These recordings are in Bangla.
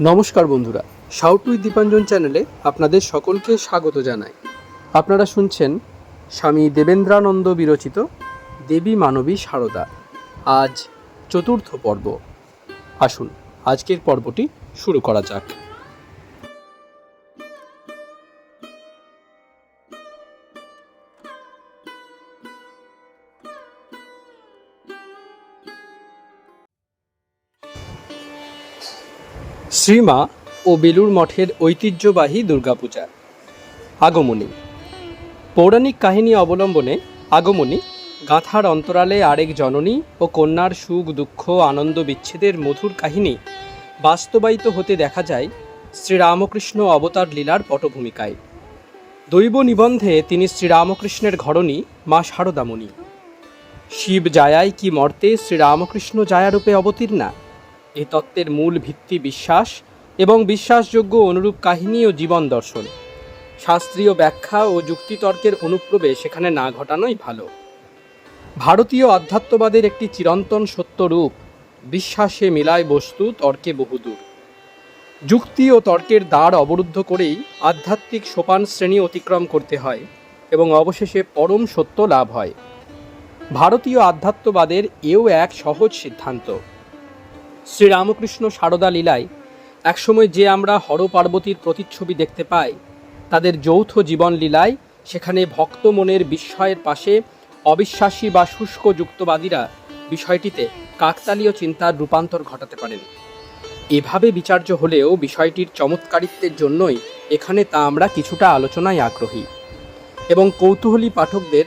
নমস্কার বন্ধুরা সাউট উইথ দীপাঞ্জন চ্যানেলে আপনাদের সকলকে স্বাগত জানাই। আপনারা শুনছেন স্বামী দেবেন্দ্রানন্দ বিরচিত দেবী মানবী সারদা। আজ চতুর্থ পর্ব। আসুন, আজকের পর্বটি শুরু করা যাক। শ্রীমা ও বেলুর মঠের ঐতিহ্যবাহী দুর্গাপূজা। আগমনী। পৌরাণিক কাহিনী অবলম্বনে আগমনী, গাঁথার অন্তরালে আরেক জননী ও কন্যার সুখ, দুঃখ, আনন্দ বিচ্ছেদের মধুর কাহিনী বাস্তবায়িত হতে দেখা যায় শ্রীরামকৃষ্ণ অবতার লীলার পটভূমিকায়। দৈব নিবন্ধে তিনি শ্রীরামকৃষ্ণের ঘরণী মা শারদামণি। শিব জায়ায় কি মর্তে শ্রীরামকৃষ্ণ জায়ারূপে অবতীর্ণা? এ তত্ত্বের মূল ভিত্তি বিশ্বাস এবং বিশ্বাসযোগ্য অনুরূপ কাহিনী ও জীবন দর্শন। শাস্ত্রীয় ব্যাখ্যা ও যুক্তিতর্কের অনুপ্রবেশ সেখানে না ঘটানোই ভালো। ভারতীয় আধ্যাত্মবাদের একটি চিরন্তন সত্যরূপ বিশ্বাসে মিলায় বস্তু, তর্কে বহুদূর। যুক্তি ও তর্কের দ্বার অবরুদ্ধ করেই আধ্যাত্মিক সোপান শ্রেণি অতিক্রম করতে হয় এবং অবশেষে পরম সত্য লাভ হয়। ভারতীয় আধ্যাত্মবাদের এও এক সহজ সিদ্ধান্ত। শ্রীরামকৃষ্ণ সারদা লীলায় একসময় যে আমরা হর পার্বতীর প্রতিচ্ছবি দেখতে পাই, তাদের যৌথ জীবন লীলায় সেখানে ভক্ত মনের বিস্ময়ের পাশে অবিশ্বাসী বা শুষ্ক যুক্তবাদীরা বিষয়টিতে কাকতালীয় চিন্তার রূপান্তর ঘটাতে পারেন। এভাবে বিচার্য হলেও বিষয়টির চমৎকারিত্বের জন্যই এখানে তা আমরা কিছুটা আলোচনায় আগ্রহী এবং কৌতূহলী পাঠকদের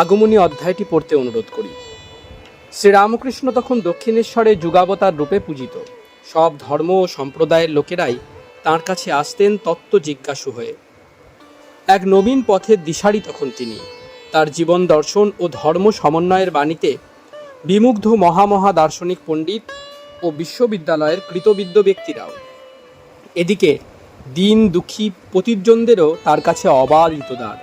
আগমনী অধ্যায়টি পড়তে অনুরোধ করি। শ্রীরামকৃষ্ণ তখন দক্ষিণেশ্বরে যুগাবতার রূপে পূজিত। সব ধর্ম ও সম্প্রদায়ের লোকেরাই তার কাছে আসতেন তত্ত্ব জিজ্ঞাসু হয়ে। এক নবীন পথের দিশারি তখন তিনি। তার জীবন দর্শন ও ধর্ম সমন্বয়ের বাণীতে বিমুগ্ধ মহামহা দার্শনিক পণ্ডিত ও বিশ্ববিদ্যালয়ের কৃতবিদ্য ব্যক্তিরাও। এদিকে দিন দুঃখী পতির্জনদেরও তার কাছে অবাধিত দ্বার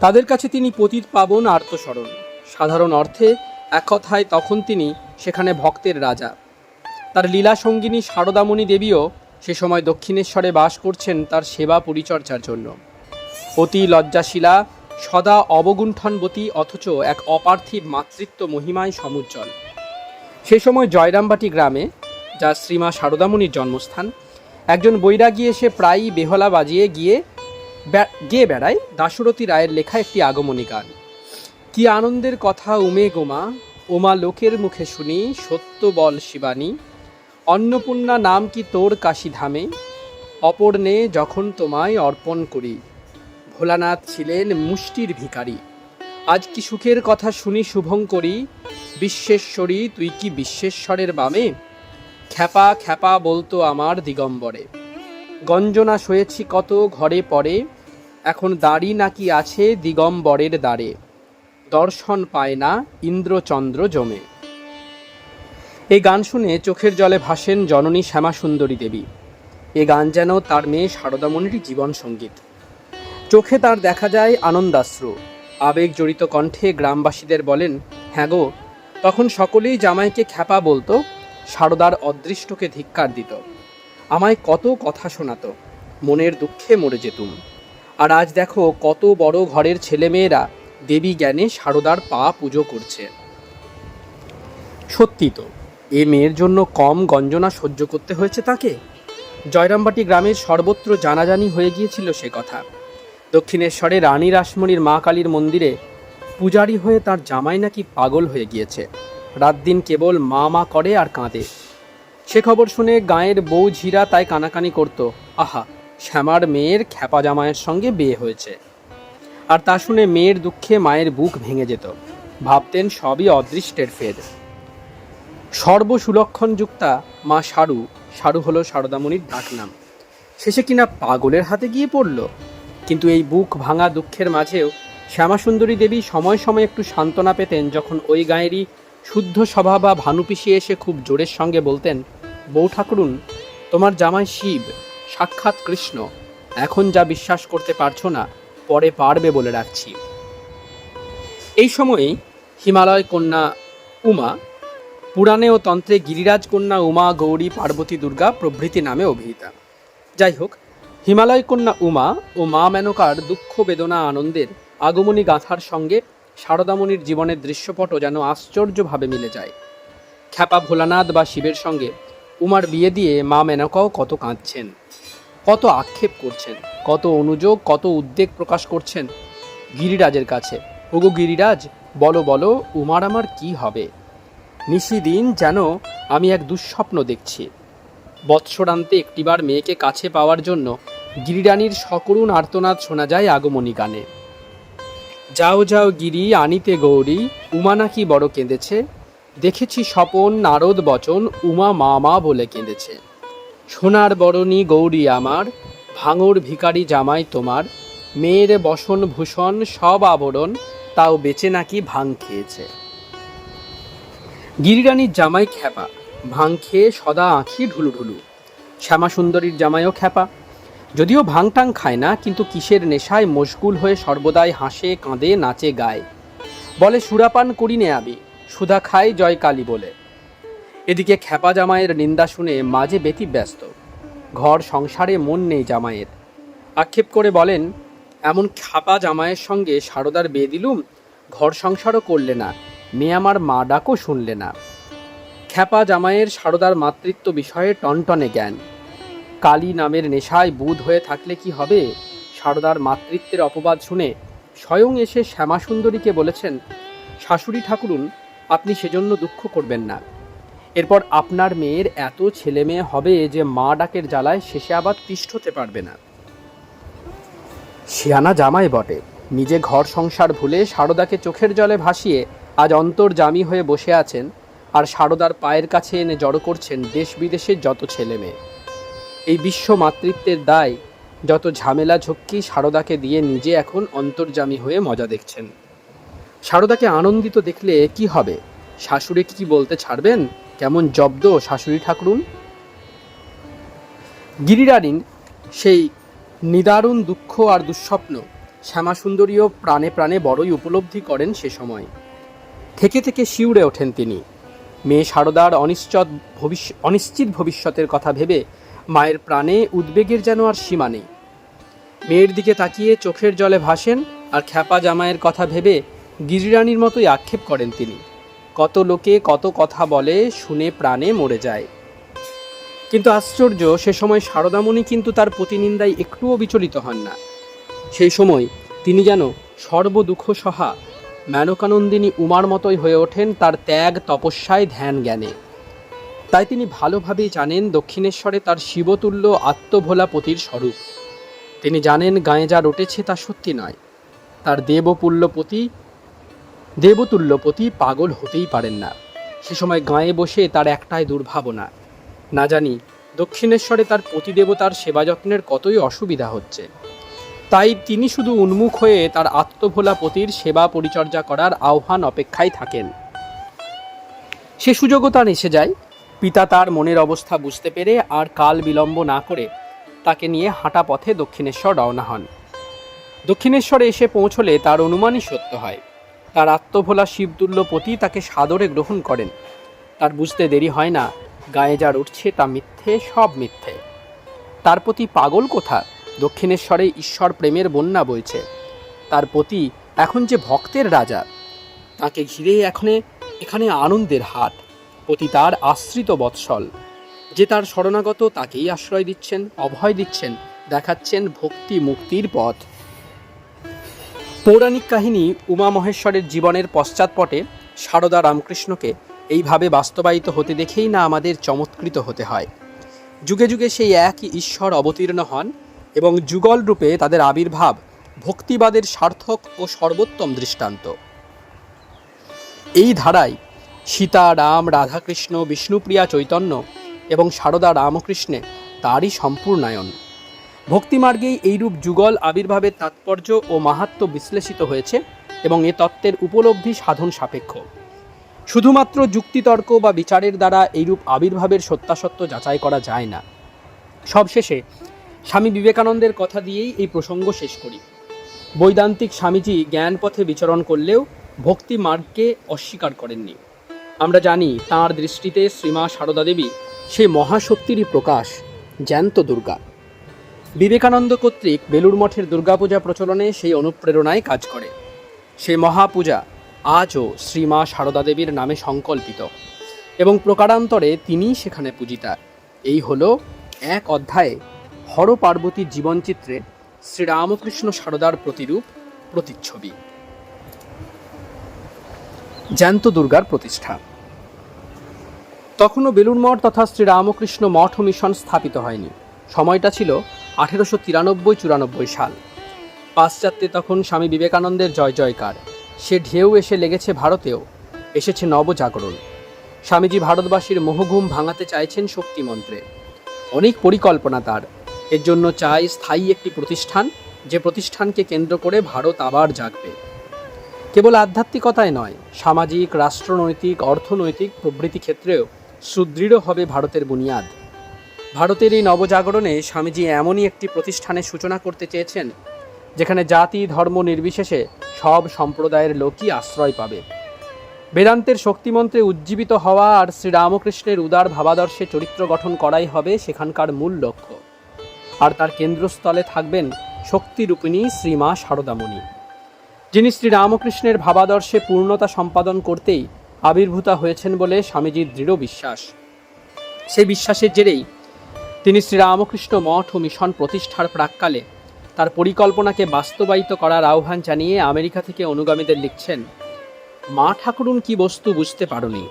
তাদের কাছে তিনি পতিত পাবন আর্তস্মরণ সাধারণ অর্থে এক কথায় তখন তিনি সেখানে ভক্তের রাজা। তার লীলা সঙ্গিনী শারদামণি দেবীও সে সময় দক্ষিণেশ্বরে বাস করছেন তার সেবা পরিচর্যার জন্য। অতি লজ্জাশীলা, সদা অবগুণ্ঠনবতী অথচ এক অপার্থিব মাতৃত্ব মহিমায় সমুজ্জ্বল। সে সময় জয়রামবাটি গ্রামে, যা শ্রীমা শারদামণির জন্মস্থান, একজন বৈরাগী এসে প্রায়ই বেহলা বাজিয়ে গিয়ে গেয়ে বেড়ায় দাশরথী রায়ের লেখা একটি আগমনী গান। কি আনন্দের কথা উমে গোমা ওমা লোকের মুখে শুনি, সত্য বল শিবানী। অন্নপূর্ণা নাম কি তোর কাশী ধামে? অপর্ণে যখন তোমায় অর্পণ করি। ভোলানাথ ছিলেন মুষ্টির ভিখারি। আজ কি সুখের কথা শুনি শুভঙ্করী বিশ্বেশ্বরী, তুই কি বিশ্বেশ্বরের বামে? খ্যাপা খ্যাপা বলতো আমার দিগম্বরে। গঞ্জনা সয়েছি কত ঘরে পরে। এখন দাড়ি নাকি আছে দিগম্বরের দ্বারে। দর্শন পায় না ইন্দ্রচন্দ্র জমে এই গান শুনে চোখের জলে ভাসেন জননী শ্যামাসুন্দরী দেবী। এ গান যেন তার মেয়ে শারদামণিরই জীবন সংগীত। চোখে তার দেখা যায় আনন্দাশ্রু। আবেগ জড়িত কণ্ঠে গ্রামবাসীদের বলেন হ্যাঁ গো, তখন সকলেই জামাইকে খ্যাপা বলতো, শারদার অদৃষ্টকে ধিক্কার দিত। আমায় কত কথা শোনাতো, মনের দুঃখে মরে যেতুম। আর আজ দেখো কত বড় ঘরের ছেলেমেয়েরা দেবী জ্ঞানে শারদার পা পুজো করছে। সত্যি তো, এ মেয়ের জন্য কম গঞ্জনা সহ্য করতে হয়েছে তাকে? জয়রামবাটি গ্রামের সর্বত্র জানাজানি হয়ে গিয়েছিল সে কথা। দক্ষিণেশ্বরে রানী রাসমণির মা কালীর মন্দিরে পূজারি হয়ে তার জামাই নাকি পাগল হয়ে গিয়েছে। রাত দিন কেবল মা মা করে আর কাঁদে। সে খবর শুনে গাঁয়ের বউ ঝিরা তাই কানাকানি করত, আহা, শ্যামার মেয়ের খ্যাপা জামাইয়ের সঙ্গে বিয়ে হয়েছে। আর তা শুনে মেয়ের দুঃখে মায়ের বুক ভেঙে যেত। ভাবতেন সবই অদৃষ্টের ফের সর্বসুলক্ষণযুক্তা মা সারু সারু হলো শারদামণির ডাকনাম। শেষে কিনা পাগলের হাতে গিয়ে পড়ল। কিন্তু এই বুক ভাঙা দুঃখের মাঝেও শ্যামাসুন্দরী দেবী সময় সময় একটু সান্ত্বনা পেতেন যখন ওই গাঁয়েরই শুদ্ধ সভা বা ভানুপিসি এসে খুব জোরের সঙ্গে বলতেন, বউ ঠাকুরুন, তোমার জামাই শিব, সাক্ষাৎ কৃষ্ণ। এখন যা বিশ্বাস করতে পারছ না পরে পারবে বলে রাখছি। এই সময়েই হিমালয় কন্যা উমা, পুরাণে ও তন্ত্রে গিরিরাজ কন্যা উমা, গৌরী, পার্বতী, দুর্গা প্রভৃতি নামে অভিহিতা। যাই হোক, হিমালয় কন্যা উমা ও মা মেনকার দুঃখ, বেদনা, আনন্দের আগমনী গাথার সঙ্গে শারদামণির জীবনের দৃশ্যপটও যেন আশ্চর্যভাবে মিলে যায়। খ্যাপা ভোলানাথ বা শিবের সঙ্গে উমার বিয়ে দিয়ে মা মেনকাও কত কাঁদছেন। কত আক্ষেপ করছেন, কত অনুযোগ, কত উদ্বেগ প্রকাশ করছেন গিরিরাজের কাছে। ওগো গিরিরাজ, বলো বলো, উমার আমার কি হবে? নিশিদিন যেন আমি এক দুঃস্বপ্ন দেখছি। বৎসরান্তে একটিবার মেয়েকে কাছে পাওয়ার জন্য গিরিরানীর সকরুণ আর্তনাদ শোনা যায় আগমনী গানে। যাও যাও গিরি, আনিতে গৌরী, উমা নাকি বড় কেঁদেছে? দেখেছি স্বপন, নারদ, বচন, উমা মা মা বলে কেঁদেছে। সোনার বরণী গৌরী আমার, ভাঙর ভিকারি জামাই তোমার, মেয়ের বসন ভূষণ সব আবরণ, তাও বেচে নাকি ভাং খেয়েছে। গিরিরানীর জামাই খ্যাপা, ভাং খেয়ে সদা আঁখি ঢুলু ঢুলু শ্যামা সুন্দরীর জামাইও খ্যাপা। যদিও ভাংটাং খায় না, কিন্তু কিসের নেশায় মশগুল হয়ে সর্বদাই হাসে, কাঁদে, নাচে, গায়। বলে সুরাপান করি নে আমি, সুধা খাই জয় কালী বলে। এদিকে খ্যাপা জামাইয়ের নিন্দা শুনে মাঝে বেতি ব্যস্ত। ঘর সংসারে মন নেই জামাইয়ের। আক্ষেপ করে বলেন, এমন খ্যাপা জামাইয়ের সঙ্গে সারদার বিয়ে দিলুম? ঘর সংসারও করলে না, মেয়ে আমার মা ডাকও শুনলে না। খ্যাপা জামাইয়ের সারদার মাতৃত্ব বিষয়ে টনটনে জ্ঞান। কালী নামের নেশায় বুধ হয়ে থাকলে কি হবে? সারদার মাতৃত্বের অপবাদ শুনে স্বয়ং এসে শ্যামাসুন্দরীকে বলেছেন, শাশুড়ি ঠাকুরুন, আপনি সেজন্য দুঃখ করবেন না। এরপর আপনার মেয়ের এত ছেলে মেয়ে হবে যে মা ডাকের জ্বালায় শেষে আবার তিষ্ঠ হতে পারবে না। শিয়ানা জামাই বটে। নিজে ঘর সংসার ভুলে সারদাকে চোখের জলে ভাসিয়ে আজ অন্তর্জামী হয়ে বসে আছেন আর সারদার পায়ের কাছে এনে জড়ো করছেন দেশ বিদেশের যত ছেলে মেয়ে। এই বিশ্ব মাতৃত্বের দায়, যত ঝামেলা ঝক্কি সারদাকে দিয়ে নিজে এখন অন্তর্জামী হয়ে মজা দেখছেন। সারদাকে আনন্দিত দেখলে কি হবে? শাশুড়ি কি বলতে ছাড়বেন? কেমন জব্দ শাশুড়ি ঠাকুরুন? গিরিরানীর সেই নিদারুণ দুঃখ আর দুঃস্বপ্ন শ্যামাসুন্দরীও প্রাণে প্রাণে বড়ই উপলব্ধি করেন সে সময়। থেকে থেকে শিউরে ওঠেন তিনি। মেয়ে সারদার অনিশ্চত ভবিষ্য অনিশ্চিত ভবিষ্যতের কথা ভেবে মায়ের প্রাণে উদ্বেগের যেন আর সীমা নেই। মেয়ের দিকে তাকিয়ে চোখের জলে ভাসেন আর খ্যাপা জামাইয়ের কথা ভেবে গিরিরানীর মতোই আক্ষেপ করেন তিনি। কত লোকে কত কথা বলে, শুনে প্রাণে মরে যায়। কিন্তু আশ্চর্য, সে সময় শারদামণি কিন্তু তার প্রতিনিন্দায় একটুও বিচলিত হন না। সেই সময় তিনি যেন সর্বদুঃখ সহা মেনকানন্দিনী উমার মতোই হয়ে ওঠেন তার ত্যাগ, তপস্যায় ধ্যান জ্ঞানে তাই তিনি ভালোভাবেই জানেন দক্ষিণেশ্বরে তার শিবতুল্য আত্মভোলা পতির স্বরূপ। তিনি জানেন গায়ে যা রটেছে তা সত্যি নয়। তার দেবপুল্যপতি দেবতুল্যপতি পাগল হতেই পারেন না। সে সময় গায়ে বসে তার একটাই দুর্ভাবনা। না জানি দক্ষিণেশ্বরে তার পতিদেবতার সেবা যত্নের কতই অসুবিধা হচ্ছে। তাই তিনি শুধু উন্মুখ হয়ে তার আত্মভোলা পতির সেবা পরিচর্যা করার আহ্বান অপেক্ষায় থাকেন। সে সুযোগও তার এসে যায়। পিতা তার মনের অবস্থা বুঝতে পেরে আর কাল বিলম্ব না করে তাকে নিয়ে হাঁটা পথে দক্ষিণেশ্বর রওনা হন। দক্ষিণেশ্বরে এসে পৌঁছলে তার অনুমানই সত্য হয়। তার আত্মভোলা শিবতুল্য পতি তাকে সাদরে গ্রহণ করেন। তার বুঝতে দেরি হয় না, গায়ে যা উঠছে তা মিথ্যে, সব মিথ্যে। তার প্রতি পাগল কোথা? দক্ষিণেশ্বরে ঈশ্বর প্রেমের বন্যা বইছে। তার প্রতি এখন যে ভক্তের রাজা। তাকে ঘিরে এখানে এখানে আনন্দের হাট। প্রতি তার আশ্রিত বৎসল। যে তার শরণাগত তাকেই আশ্রয় দিচ্ছেন, অভয় দিচ্ছেন, দেখাচ্ছেন ভক্তি মুক্তির পথ। পৌরাণিক কাহিনী উমা মহেশ্বরের জীবনের পশ্চাৎপটে সারদা রামকৃষ্ণকে এইভাবে বাস্তবায়িত হতে দেখেই না আমাদের চমৎকৃত হতে হয়। যুগে যুগে সেই একই ঈশ্বর অবতীর্ণ হন এবং যুগল রূপে তাদের আবির্ভাব ভক্তিবাদের সার্থক ও সর্বোত্তম দৃষ্টান্ত। এই ধারায় সীতা, রাম, রাধাকৃষ্ণ, বিষ্ণুপ্রিয়া, চৈতন্য এবং সারদা রামকৃষ্ণে তারই সম্পূর্ণায়ন। ভক্তিমার্গেই এইরূপ যুগল আবির্ভাবের তাৎপর্য ও মাহাত্ম্য বিশ্লেষিত হয়েছে এবং এ তত্ত্বের উপলব্ধি সাধন সাপেক্ষ। শুধুমাত্র যুক্তিতর্ক বা বিচারের দ্বারা এইরূপ আবির্ভাবের সত্যাসত্য যাচাই করা যায় না। সবশেষে স্বামী বিবেকানন্দের কথা দিয়েই এই প্রসঙ্গ শেষ করি। বৈদান্তিক স্বামীজি জ্ঞান পথে বিচরণ করলেও ভক্তি মার্গকে অস্বীকার করেননি। আমরা জানি তাঁর দৃষ্টিতে শ্রীমা সারদা দেবী সেই মহাশক্তিরই প্রকাশ, জ্যান্ত দুর্গা। বিবেকানন্দ কর্তৃক বেলুড় মঠের দুর্গাপূজা প্রচলনে সেই অনুপ্রেরণায় কাজ করে। সেই মহাপূজা আজও শ্রীমা সারদা দেবীর নামে সংকল্পিত এবং প্রকারান্তরে তিনিই সেখানে পূজিতা। এই হলো এক অধ্যায়ে হর পার্বতীর জীবনচিত্রে শ্রীরামকৃষ্ণ সারদার প্রতিরূপ প্রতিচ্ছবি। জ্যান্ত দুর্গার প্রতিষ্ঠা। তখনও বেলুড় মঠ তথা শ্রীরামকৃষ্ণ মঠ মিশন স্থাপিত হয়নি। সময়টা ছিল আঠেরোশো তিরানব্বই চুরানব্বই সাল। পাশ্চাত্যে তখন স্বামী বিবেকানন্দের জয় জয়কার। সে ঢেউ এসে লেগেছে ভারতেও। এসেছে নবজাগরণ। স্বামীজি ভারতবাসীর মোহঘুম ভাঙাতে চাইছেন শক্তিমন্ত্রে। অনেক পরিকল্পনা তার। এর জন্য চাই স্থায়ী একটি প্রতিষ্ঠান, যে প্রতিষ্ঠানকে কেন্দ্র করে ভারত আবার জাগবে। কেবল আধ্যাত্মিকতায় নয়, সামাজিক, রাষ্ট্রনৈতিক, অর্থনৈতিক প্রভৃতি ক্ষেত্রেও সুদৃঢ় হবে ভারতের বুনিয়াদ। ভারতের এই নবজাগরণে স্বামীজি এমনই একটি প্রতিষ্ঠানের সূচনা করতে চেয়েছেন, যেখানে জাতি, ধর্ম নির্বিশেষে সব সম্প্রদায়ের লোকই আশ্রয় পাবে। বেদান্তের শক্তিমন্ত্রে উজ্জীবিত হওয়া আর শ্রীরামকৃষ্ণের উদার ভাবাদর্শে চরিত্র গঠন করাই হবে সেখানকার মূল লক্ষ্য। আর তার কেন্দ্রস্থলে থাকবেন শক্তিরূপিণী শ্রীমা শারদামণি, যিনি শ্রীরামকৃষ্ণের ভাবাদর্শে পূর্ণতা সম্পাদন করতেই আবির্ভূতা হয়েছেন বলে স্বামীজির দৃঢ় বিশ্বাস। সেই বিশ্বাসের জেরেই তিনি শ্রীরামকৃষ্ণ মঠ ও মিশন প্রতিষ্ঠার প্রাককালে তার পরিকল্পনাকে বাস্তবায়িত করার আহ্বান জানিয়ে আমেরিকা থেকে অনুগামীদের লিখছেন, মা ঠাকুরুন কি বস্তু বুঝতে পারোনি।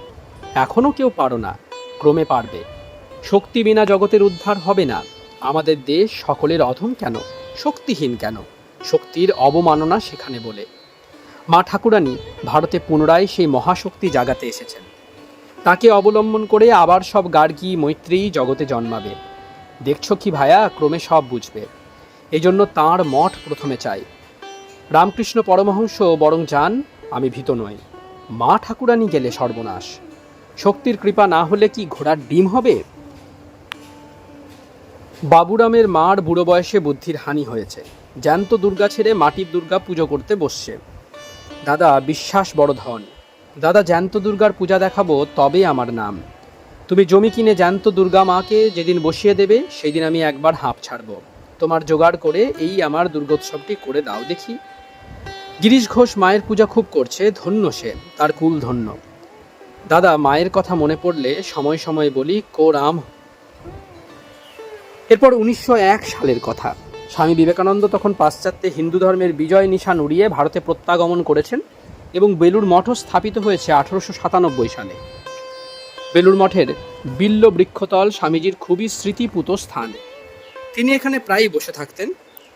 এখনও কেউ পারো না, ক্রমে পারবে। শক্তি বিনা জগতের উদ্ধার হবে না। আমাদের দেশ সকলের অধম কেন? শক্তিহীন কেন? শক্তির অবমাননা সেখানে বলে। মা ঠাকুরানী ভারতে পুনরায় সেই মহাশক্তি জাগাতে এসেছেন। তাকে অবলম্বন করে আবার সব গার্গী, মৈত্রী জগতে জন্মাবে। দেখছ কি ভায়া? ক্রমে সব বুঝবে। এজন্য তাঁর মঠ প্রথমে চাই। রামকৃষ্ণ পরমহংস বরং যান, আমি ভীত নই। মা ঠাকুরানী গেলে সর্বনাশ। শক্তির কৃপা না হলে কি ঘোড়ার ডিম হবে? বাবুরামের মার বুড়ো বয়সে বুদ্ধির হানি হয়েছে। জ্যান্ত দুর্গা ছেড়ে মাটির দুর্গা পুজো করতে বসছে। দাদা, বিশ্বাস বড় ধন। দাদা, জ্যান্ত দুর্গার পূজা দেখাবো, তবে আমার নাম। তুমি জমি কিনে জ্যান্ত দুর্গা মাকে যেদিন বসিয়ে দেবে সেই দিন আমি একবার হাঁপ ছাড়ব। তোমার জোগাড় করে এই আমার দুর্গোৎসবটি করে দাও দেখি। গিরিশ ঘোষ মায়ের পূজা খুব করছে, ধন্য সে, তার কুল ধন্য। দাদা, মায়ের কথা মনে পড়লে সময় সময় বলি, কো রাম। এরপর উনিশশো এক সালের কথা। স্বামী বিবেকানন্দ তখন পাশ্চাত্যে হিন্দু ধর্মের বিজয় নিশান উড়িয়ে ভারতে প্রত্যাগমন করেছেন এবং বেলুর মঠও স্থাপিত হয়েছে আঠারোশো সাতানব্বই সালে। বেলুড় মঠের বিল্ল বৃক্ষতল স্বামীজির খুবই স্মৃতিপুত স্থান। তিনি এখানে প্রায়ই বসে থাকতেন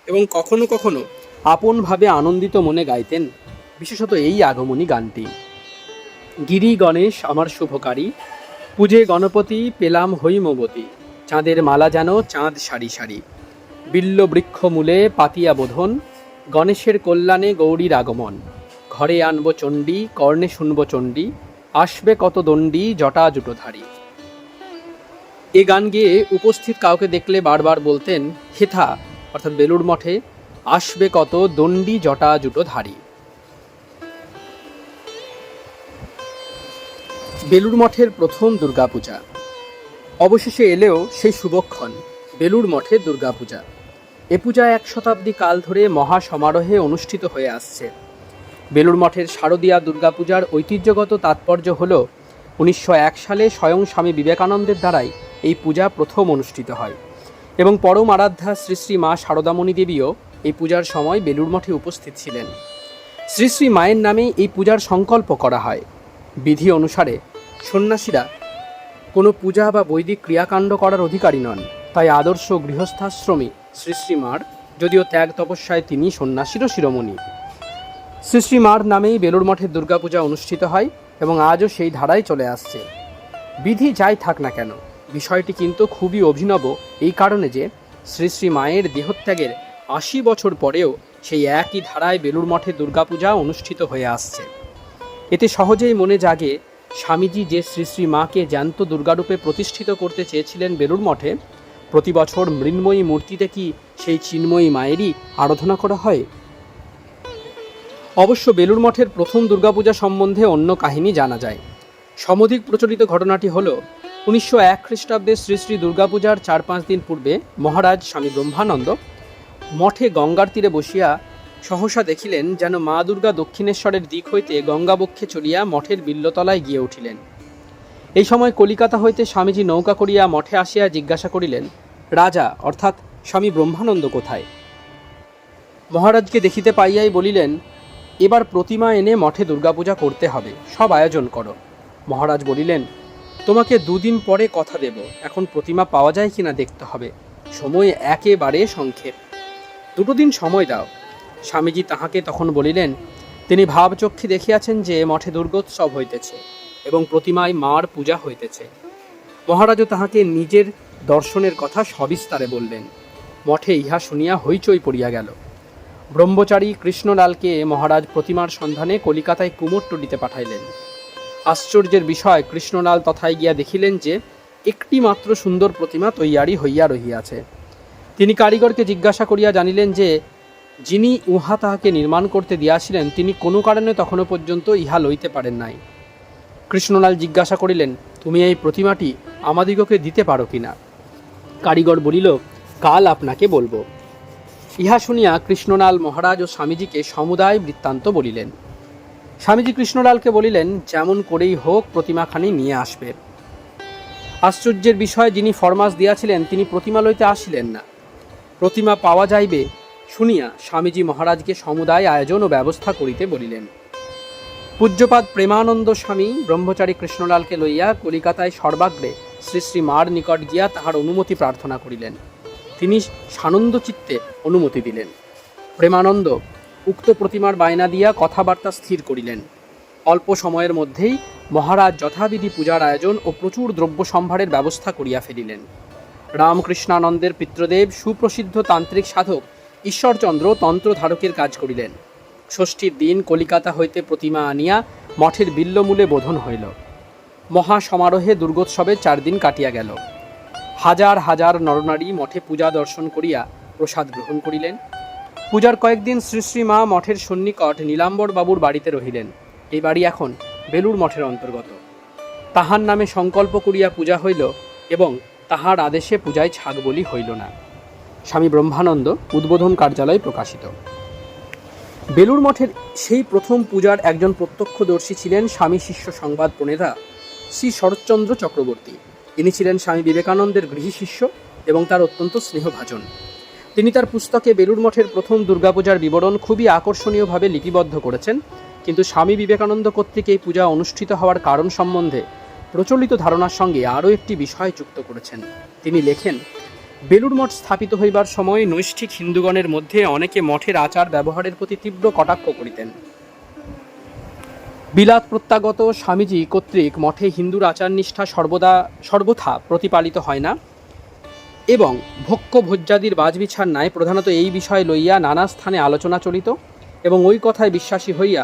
এবং কখনো কখনো আপনভাবে আনন্দিত মনে গাইতেন, বিশেষত এই আগমনী গানটি। গিরি গণেশ আমার শুভকারী, পূজে গণপতি পেলাম হৈমবতী চাঁদের মালা যেন চাঁদ সারি সারি। বিল্ল বৃক্ষ মূলে পাতিয়া বোধন, গণেশের কল্যাণে গৌরীর আগমন। ঘরে আনব চণ্ডী, কর্ণে শুনব চণ্ডী আসবে কত দণ্ডী জটা জুটোধারী। এ গান গেয়ে উপস্থিত কাউকে দেখলে বারবার বলতেন হেথা অর্থাৎ বেলুড় মঠে আসবে কত দণ্ডী জটা জুটোধারী। বেলুড় মঠের প্রথম দুর্গাপূজা। অবশেষে এলেও সেই শুভক্ষণ বেলুড় মঠে দুর্গাপূজা। এ পূজা এক শতাব্দী কাল ধরে মহা সমারোহে অনুষ্ঠিত হয়ে আসছে। বেলুড় মঠের শারদীয়া দুর্গাপূজার ঐতিহ্যগত তাৎপর্য হল, উনিশশো এক সালে স্বয়ং স্বামী বিবেকানন্দের দ্বারাই এই পূজা প্রথম অনুষ্ঠিত হয় এবং পরম আরাধ্যা শ্রী শ্রী মা শারদামণি দেবীও এই পূজার সময় বেলুড় মঠে উপস্থিত ছিলেন। শ্রী শ্রী মায়ের নামে এই পূজার সংকল্প করা হয়। বিধি অনুসারে সন্ন্যাসীরা কোনো পূজা বা বৈদিক ক্রিয়াকাণ্ড করার অধিকারী নন, তাই আদর্শ গৃহস্থাশ্রমী শ্রী শ্রীমার যদিও ত্যাগ তপস্যায় তিনি সন্ন্যাসীরও শিরোমণি। শ্রী শ্রীমার নামেই বেলুড় মঠের দুর্গাপূজা অনুষ্ঠিত হয় এবং আজও সেই ধারায় চলে আসছে। বিধি যাই থাক না কেন, বিষয়টি কিন্তু খুবই অভিনব এই কারণে যে শ্রী শ্রী মায়ের দেহত্যাগের আশি বছর পরেও সেই একই ধারায় বেলুড় মঠে দুর্গাপূজা অনুষ্ঠিত হয়ে আসছে। এতে সহজেই মনে জাগে, স্বামীজি যে শ্রী শ্রী মাকে জ্যান্ত দুর্গারূপে প্রতিষ্ঠিত করতে চেয়েছিলেন বেলুড় মঠে, প্রতি বছর মৃন্ময়ী মূর্তিতে কি সেই চিন্ময়ী মায়েরই আরাধনা করা হয়? অবশ্য বেলুড় মঠের প্রথম দুর্গাপূজা সম্বন্ধে অন্য কাহিনী জানা যায়। সমধিক প্রচলিত ঘটনাটি হল, উনিশশো এক খ্রিস্টাব্দে শ্রী শ্রী দুর্গাপূজার চার পাঁচ দিন পূর্বে মহারাজ স্বামী ব্রহ্মানন্দ মঠে গঙ্গার তীরে বসিয়া সহসা দেখিলেন যেন মা দুর্গা দক্ষিণেশ্বরের দিক হইতে গঙ্গাবক্ষে চলিয়া মঠের বিল্লতলায় গিয়ে উঠিলেন। এই সময় কলিকাতা হইতে স্বামীজি নৌকা করিয়া মঠে আসিয়া জিজ্ঞাসা করিলেন, রাজা, অর্থাৎ স্বামী ব্রহ্মানন্দ কোথায়? মহারাজকে দেখিতে পাইয়াই বলিলেন এবার প্রতিমা এনে মঠে দুর্গাপূজা করতে হবে। সব আয়োজন করো। মহারাজ বলিলেন, তোমাকে দুদিন পরে কথা দেব। এখন প্রতিমা পাওয়া যায় কিনা দেখতে হবে। সময় একেবারে সংক্ষেপ। দুটো দিন সময় দাও। স্বামীজি তাহাকে তখন বলিলেন, তিনি ভাবচক্ষে দেখিয়াছেন যে মঠে দুর্গোৎসব হইতেছে এবং প্রতিমায় মার পূজা হইতেছে। মহারাজও তাহাকে নিজের দর্শনের কথা সবিস্তারে বললেন। মঠে ইহা শুনিয়া হইচই পড়িয়া গেল। ব্রহ্মচারী কৃষ্ণলালকে মহারাজ প্রতিমার সন্ধানে কলিকাতায় কুমোরটুলিতে পাঠাইলেন। আশ্চর্যের বিষয়, কৃষ্ণলাল তথায় গিয়া দেখিলেন যে একটি মাত্র সুন্দর প্রতিমা তৈয়ারি হইয়া রহিয়াছে। তিনি কারিগরকে জিজ্ঞাসা করিয়া জানিলেন যে, যিনি উহা তাহাকে নির্মাণ করতে দিয়াছিলেন, তিনি কোনো কারণে তখনও পর্যন্ত ইহা লইতে পারেন নাই। কৃষ্ণলাল জিজ্ঞাসা করিলেন, তুমি এই প্রতিমাটি আমাদিগকে দিতে পারো কিনা কারিগর বলিল, কাল আপনাকে বলব। ইহা শুনিয়া কৃষ্ণলাল মহারাজ ও স্বামীজিকে সমুদায় বৃত্তান্ত বলিলেন। স্বামীজি কৃষ্ণলালকে বলিলেন, যেমন করেই হোক, প্রতিমাখানি নিয়ে আসবে। আশ্চর্যের বিষয়, যিনি ফরমাস দিয়াছিলেন, তিনি প্রতিমা লইতে আসিলেন না। প্রতিমা পাওয়া যাইবে শুনিয়া স্বামীজি মহারাজকে সমুদায় আয়োজন ও ব্যবস্থা করিতে বলিলেন। পূজ্যপাদ প্রেমানন্দ স্বামী ব্রহ্মচারী কৃষ্ণলালকে লইয়া কলিকাতায় সর্বাগ্রে শ্রী শ্রী মার নিকট গিয়া তাহার অনুমতি প্রার্থনা করিলেন। তিনি সানন্দ চিত্তে অনুমতি দিলেন। প্রেমানন্দ উক্ত প্রতিমার বায়না দিয়া কথাবার্তা স্থির করিলেন। অল্প সময়ের মধ্যেই মহারাজ যথাবিধি পূজার আয়োজন ও প্রচুর দ্রব্য সম্ভারের ব্যবস্থা করিয়া ফেলিলেন। রামকৃষ্ণানন্দের পিতৃদেব সুপ্রসিদ্ধ তান্ত্রিক সাধক ঈশ্বরচন্দ্র তন্ত্রধারকের কাজ করিলেন। ষষ্ঠীর দিন কলিকাতা হইতে প্রতিমা আনিয়া মঠের বিল্লমূলে বোধন হইল। মহা সমারোহে দুর্গোৎসবে চার দিন কাটিয়া গেল। হাজার হাজার নরনারী মঠে পূজা দর্শন করিয়া প্রসাদ গ্রহণ করিলেন। পূজার কয়েকদিন শ্রী শ্রী মা মঠের সন্নিকট নীলাম্বর বাবুর বাড়িতে রহিলেন। এই বাড়ি এখন বেলুর মঠের অন্তর্গত। তাহার নামে সংকল্প করিয়া পূজা হইল এবং তাহার আদেশে পূজায় ছাগ বলি হইল না। স্বামী ব্রহ্মানন্দ উদ্বোধন কার্যালয় প্রকাশিত। বেলুর মঠের সেই প্রথম পূজার একজন প্রত্যক্ষদর্শী ছিলেন স্বামী শিষ্য সংবাদ প্রণেতা শ্রী শরৎচন্দ্র চক্রবর্তী। ইনি ছিলেন স্বামী বিবেকানন্দের গৃহী শিষ্য এবং তার অত্যন্ত স্নেহভাজন। তিনি তার পুস্তকে বেলুর মঠের প্রথম দুর্গাপূজার বিবরণ খুবই আকর্ষণীয়ভাবে লিপিবদ্ধ করেছেন, কিন্তু স্বামী বিবেকানন্দ কর্তৃক এই পূজা অনুষ্ঠিত হওয়ার কারণ সম্বন্ধে প্রচলিত ধারণার সঙ্গে আরও একটি বিষয় যুক্ত করেছেন। তিনি লেখেন বেলুর মঠ স্থাপিত হইবার সময় নৈষ্ঠিক হিন্দুগণের মধ্যে অনেকে মঠের আচার ব্যবহারের প্রতি তীব্র কটাক্ষ করিতেন। বিলাত প্রত্যাগত স্বামীজি কর্তৃক মঠে হিন্দুর আচার নিষ্ঠা সর্বদা, সর্বথা প্রতিপালিত হয় না এবং ভক্ষ ভোজ্যাদির বাজবিছার ন্যায় প্রধানত এই বিষয় লইয়া নানা স্থানে আলোচনা চলিত এবং ওই কথায় বিশ্বাসী হইয়া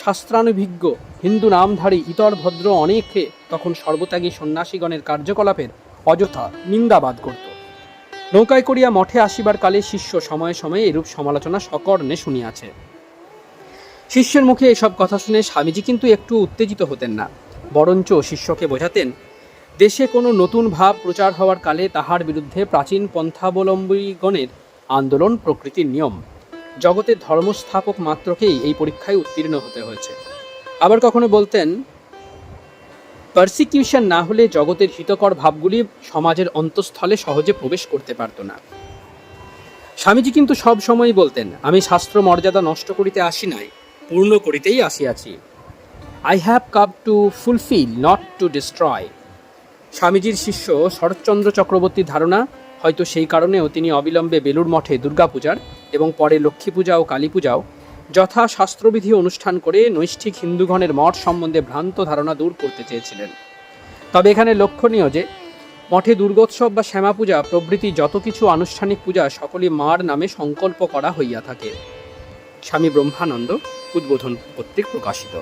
শাস্ত্রানুভিজ্ঞ হিন্দু নামধারী ইতর ভদ্র অনেকে তখন সর্বত্যাগী সন্ন্যাসীগণের কার্যকলাপের অযথা নিন্দাবাদ করত। নৌকায় করিয়া মঠে আসিবার কালে শিষ্য সময়ে সময়ে এরূপ সমালোচনা সকর্ণে শুনিয়াছে। শিষ্যের মুখে এসব কথা শুনে স্বামীজি কিন্তু একটু উত্তেজিত হতেন না। বরঞ্চ শিষ্যকে বোঝাতেন, দেশে কোনো নতুন ভাব প্রচার হওয়ার কালে তাহার বিরুদ্ধে প্রাচীন পন্থাবলম্বীগণের আন্দোলন প্রকৃতির নিয়ম। জগতের ধর্মস্থাপক মাত্রকেই এই পরীক্ষায় উত্তীর্ণ হতে হয়েছে। আবার কখনো বলতেন, পারসিকিউশন না হলে জগতের হিতকর ভাবগুলি সমাজের অন্তঃস্থলে সহজে প্রবেশ করতে পারত না। স্বামীজি কিন্তু সব সময়ই বলতেন, আমি শাস্ত্র মর্যাদা নষ্ট করিতে আসি নাই। পূর্ণ করিতেই আসিয়াছি। I have come to fulfil not to destroy স্বামীজির শিষ্য শরৎচন্দ্র চক্রবর্তীর ধারণা, হয়তো সেই কারণেও তিনি অবিলম্বে বেলুর মঠে দুর্গাপূজার এবং পরে লক্ষ্মী পূজা ও কালী পূজাও যথা শাস্ত্রবিধি অনুষ্ঠান করে নৈষ্ঠিক হিন্দুগণের মঠ সম্বন্ধে ভ্রান্ত ধারণা দূর করতে চেয়েছিলেন। তবে এখানে লক্ষণীয় যে, মঠে দুর্গোৎসব বা শ্যামা পূজা প্রভৃতি যত কিছু আনুষ্ঠানিক পূজা সকলই মার নামে সংকল্প করা হইয়া থাকে। স্বামী ব্রহ্মানন্দ উদ্বোধন কর্তৃক প্রকাশিত।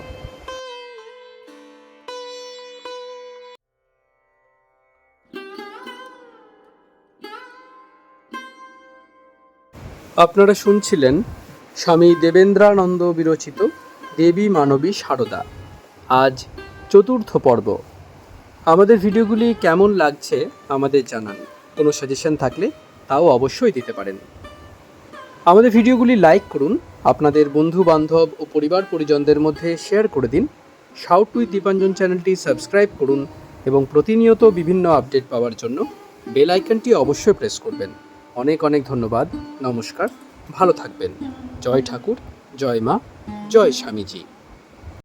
আপনারা শুনছিলেন স্বামী দেবেন্দ্রানন্দ বিরচিত দেবী মানবী সারদা। আজ চতুর্থ পর্ব। আমাদের ভিডিওগুলি কেমন লাগছে আমাদের জানান। কোনো সাজেশন থাকলে তাও অবশ্যই দিতে পারেন। আমাদের ভিডিওগুলি লাইক করুন আপনাদের বন্ধু বান্ধব ও পরিবার পরিজনদের মধ্যে শেয়ার করে দিন। শাউট উইথ দীপাঞ্জন চ্যানেলটি সাবস্ক্রাইব করুন এবং প্রতিনিয়ত বিভিন্ন আপডেট পাওয়ার জন্য বেল আইকনটি অবশ্যই প্রেস করবেন। অনেক অনেক ধন্যবাদ। নমস্কার। ভালো থাকবেন। জয় ঠাকুর, জয় মা, জয় স্বামীজি।